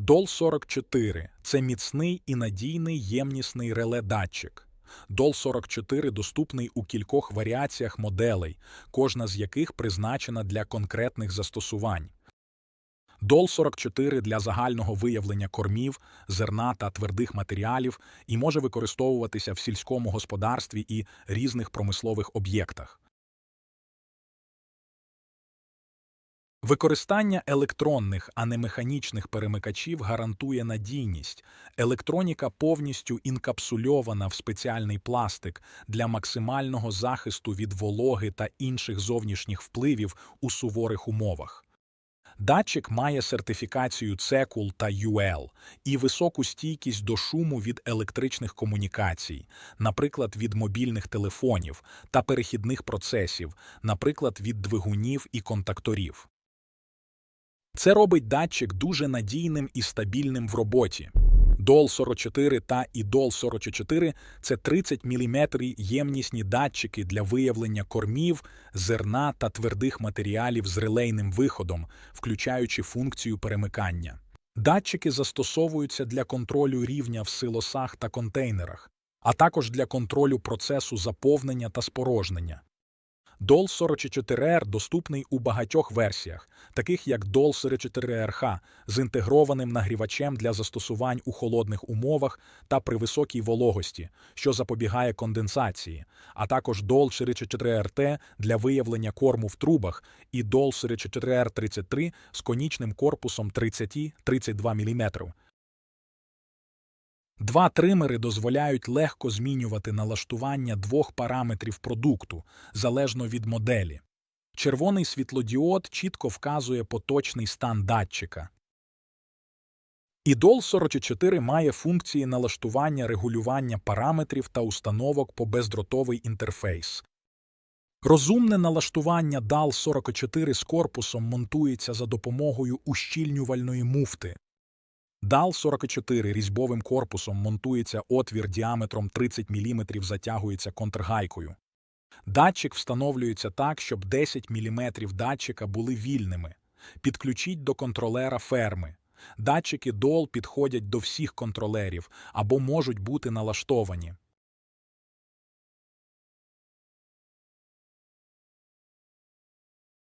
DOL-44 – це міцний і надійний ємнісний реле-датчик. DOL-44 доступний у кількох варіаціях моделей, кожна з яких призначена для конкретних застосувань. DOL-44 для загального виявлення кормів, зерна та твердих матеріалів і може використовуватися в сільському господарстві і різних промислових об'єктах. Використання електронних, а не механічних перемикачів гарантує надійність. Електроніка повністю інкапсульована в спеціальний пластик для максимального захисту від вологи та інших зовнішніх впливів у суворих умовах. Датчик має сертифікацію CECUL та UL і високу стійкість до шуму від електричних комунікацій, наприклад, від мобільних телефонів та перехідних процесів, наприклад, від двигунів і контакторів. Це робить датчик дуже надійним і стабільним в роботі. DOL-44 та і DOL-44 – це 30 мм ємнісні датчики для виявлення кормів, зерна та твердих матеріалів з релейним виходом, включаючи функцію перемикання. Датчики застосовуються для контролю рівня в силосах та контейнерах, а також для контролю процесу заповнення та спорожнення. DOL-44R доступний у багатьох версіях, таких як DOL-44RH з інтегрованим нагрівачем для застосувань у холодних умовах та при високій вологості, що запобігає конденсації, а також DOL-44RT для виявлення корму в трубах і DOL-44R33 з конічним корпусом 30-32 мм. Два тримери дозволяють легко змінювати налаштування двох параметрів продукту залежно від моделі. Червоний світлодіод чітко вказує поточний стан датчика. ідол 44 має функції налаштування регулювання параметрів та установок по бездротовий інтерфейс. Розумне налаштування DAL 44 з корпусом монтується за допомогою ущільнювальної муфти. DAL 44 різьбовим корпусом монтується отвір діаметром 30 мм затягується контргайкою. Датчик встановлюється так, щоб 10 мм датчика були вільними. Підключіть до контролера ферми. Датчики DOL підходять до всіх контролерів або можуть бути налаштовані.